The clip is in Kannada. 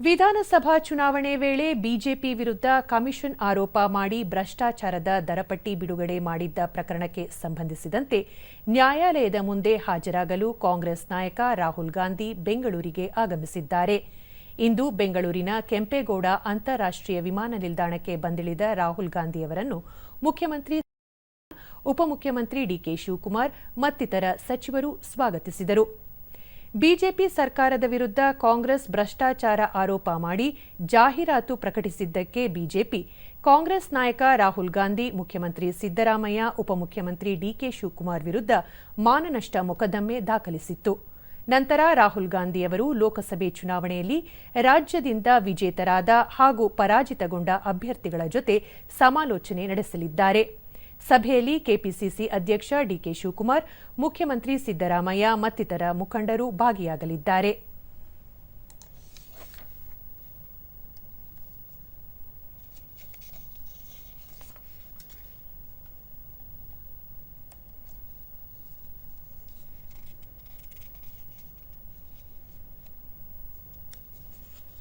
ವಿಧಾನಸಭಾ ಚುನಾವಣೆ ವೇಳೆ ಬಿಜೆಪಿ ವಿರುದ್ಧ ಕಮಿಷನ್ ಆರೋಪ ಮಾಡಿ ಭ್ರಷ್ಟಾಚಾರದ ದರಪಟ್ಟಿ ಬಿಡುಗಡೆ ಮಾಡಿದ್ದ ಪ್ರಕರಣಕ್ಕೆ ಸಂಬಂಧಿಸಿದಂತೆ ನ್ಯಾಯಾಲಯದ ಮುಂದೆ ಹಾಜರಾಗಲು ಕಾಂಗ್ರೆಸ್ ನಾಯಕ ರಾಹುಲ್ ಗಾಂಧಿ ಬೆಂಗಳೂರಿಗೆ ಆಗಮಿಸಿದ್ದಾರೆ. ಇಂದು ಬೆಂಗಳೂರಿನ ಕೆಂಪೇಗೌಡ ಅಂತಾರಾಷ್ಟ್ರೀಯ ವಿಮಾನ ನಿಲ್ದಾಣಕ್ಕೆ ಬಂದಿಳಿದ ರಾಹುಲ್ ಗಾಂಧಿ ಅವರನ್ನು ಮುಖ್ಯಮಂತ್ರಿ ಉಪಮುಖ್ಯಮಂತ್ರಿ ಡಿಕೆ ಶಿವಕುಮಾರ್ ಮತ್ತಿತರ ಸಚಿವರು ಸ್ವಾಗತಿಸಿದರು. ಬಿಜೆಪಿ ಸರ್ಕಾರದ ವಿರುದ್ಧ ಕಾಂಗ್ರೆಸ್ ಭ್ರಷ್ಟಾಚಾರ ಆರೋಪ ಮಾಡಿ ಜಾಹೀರಾತು ಪ್ರಕಟಿಸಿದ್ದಕ್ಕೆ ಬಿಜೆಪಿ. ಕಾಂಗ್ರೆಸ್ ನಾಯಕ ರಾಹುಲ್ ಗಾಂಧಿ, ಮುಖ್ಯಮಂತ್ರಿ ಸಿದ್ದರಾಮಯ್ಯ, ಉಪಮುಖ್ಯಮಂತ್ರಿ ಡಿಕೆ ಶಿವಕುಮಾರ್ ವಿರುದ್ಧ ಮಾನನಷ್ಟ ಮೊಕದ್ದಮೆ ದಾಖಲಿಸಿತ್ತು. ನಂತರ ರಾಹುಲ್ ಗಾಂಧಿ ಅವರು ಲೋಕಸಭೆ ಚುನಾವಣೆಯಲ್ಲಿ ರಾಜ್ಯದಿಂದ ವಿಜೇತರಾದ ಹಾಗೂ ಪರಾಜಿತಗೊಂಡ ಅಭ್ಯರ್ಥಿಗಳ ಜೊತೆ ಸಮಾಲೋಚನೆ ನಡೆಸಲಿದ್ದಾರೆ. ಸಭೆಯಲ್ಲಿ ಕೆಪಿಸಿಸಿ ಅಧ್ಯಕ್ಷ ಡಿಕೆ ಶಿವಕುಮಾರ್ ಮುಖ್ಯಮಂತ್ರಿ ಸಿದ್ದರಾಮಯ್ಯ ಮತ್ತಿತರ ಮುಖಂಡರು ಭಾಗಿಯಾಗಲಿದ್ದಾರೆ.